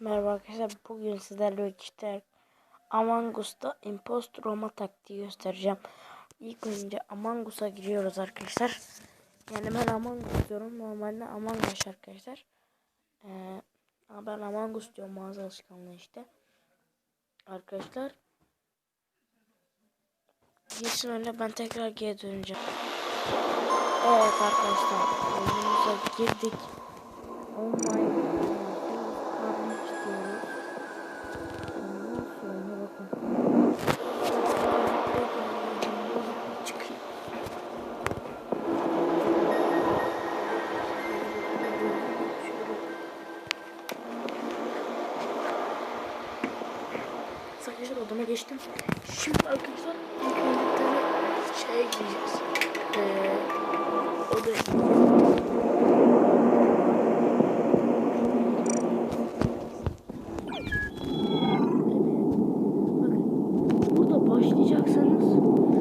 Merhaba arkadaşlar. Bugün sizlerle birlikte Among Us'ta Imposter olma taktiği göstereceğim. İlk önce Among Us'a giriyoruz arkadaşlar. Yani ben Among Us diyorum. Normalde Among Us arkadaşlar. Ee, ben Among Us diyorum mağaza alışkanlığı işte. Arkadaşlar. Girsin öyle ben tekrar geri döneceğim. Evet arkadaşlar. Oyunumuza girdik. Oh my god. Arkadaşlar odama geçtim. Şimdi arkadaşlar ilk önce şeye gireceğiz. Ee, odaya Bakın burada başlayacaksanız burada.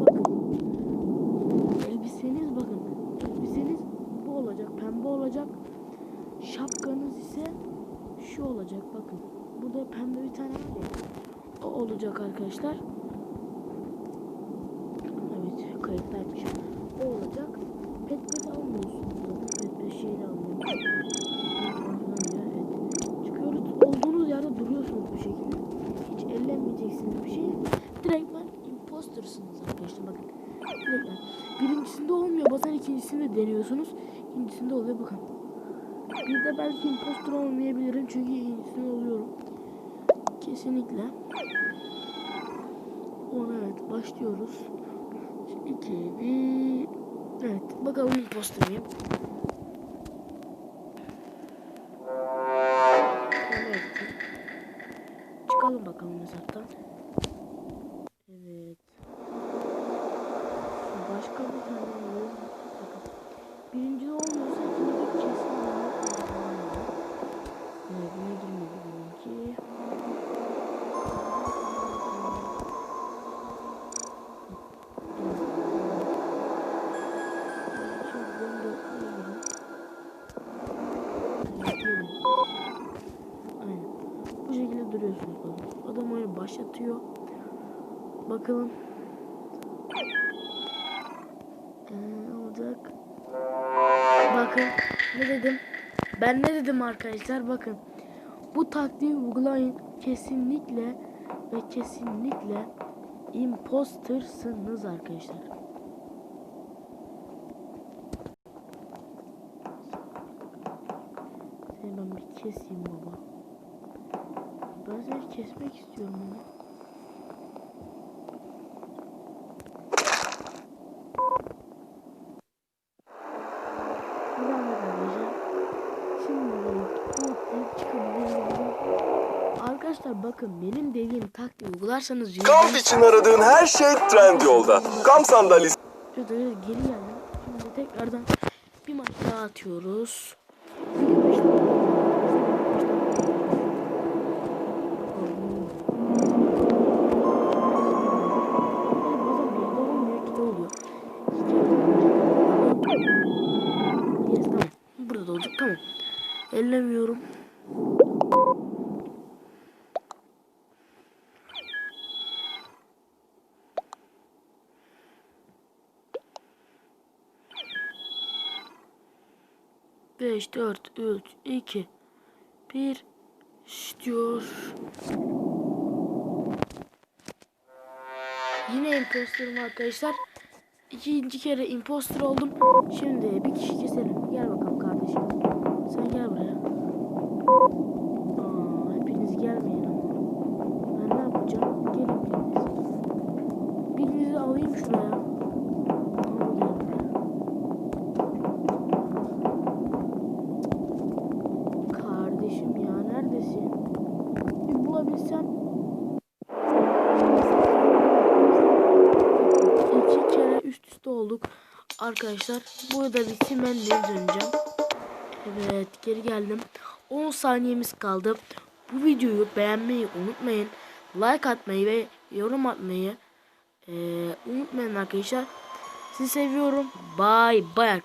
Bakın elbiseniz bakın elbiseniz bu olacak pembe olacak. Şapkanız ise şu olacak bakın. Burada pembe bir tane var ya. O olacak arkadaşlar. Evet kayıttaymış. Arkadaşlar bakın. Birincisinde olmuyor. Bazen ikincisinde deniyorsunuz. İkincisinde oluyor bakın. Bir de belki imposter olmayabilirim çünkü ikincisinde oluyorum. Kesinlikle. Ona evet başlıyoruz. 2 1 Evet bakalım imposter mıyım? Evet. Çıkalım bakalım mezardan. Evet. Başka bir tane alalım. Bakın. Birinci olmuyorsa ikinci kesin. Evet buna girmedi benimki. Bu şekilde duruyorsunuz bakın. Adam oyunu başlatıyor. Bakalım. Ee, olacak? Bakın ne dedim? Ben ne dedim arkadaşlar? Bakın. Bu taktiği uygulayın. Kesinlikle ve kesinlikle impostersınız arkadaşlar. Seni ben bir keseyim baba. Ben seni kesmek istiyorum ama. Şimdi çıkabilirim. Arkadaşlar bakın benim dediğim taktiği uygularsanız Kamp için aradığın her şey Trendyol'da. Kamp sandalyesi Şurada geri geldim. Şimdi tekrardan bir maç daha atıyoruz. Yes, tamam. Burada da olacak tamam. Ellemiyorum. Beş, dört, üç, iki, bir. diyor. Yine imposterim arkadaşlar. İkinci kere imposter oldum. Şimdi bir kişi keselim. Gel bakalım. Sen gel buraya. Aa, hepiniz gelmeyin ama. Ben ne yapacağım? Gelin biriniz. Birinizi alayım şuraya. Al gel ya neredesin? Bir bulabilsem. İki kere üst üste olduk. Arkadaşlar burada bitsin ben geri döneceğim. Evet geri geldim. 10 saniyemiz kaldı. Bu videoyu beğenmeyi unutmayın. Like atmayı ve yorum atmayı eee, unutmayın arkadaşlar. Sizi seviyorum. Bye bye arkadaşlar.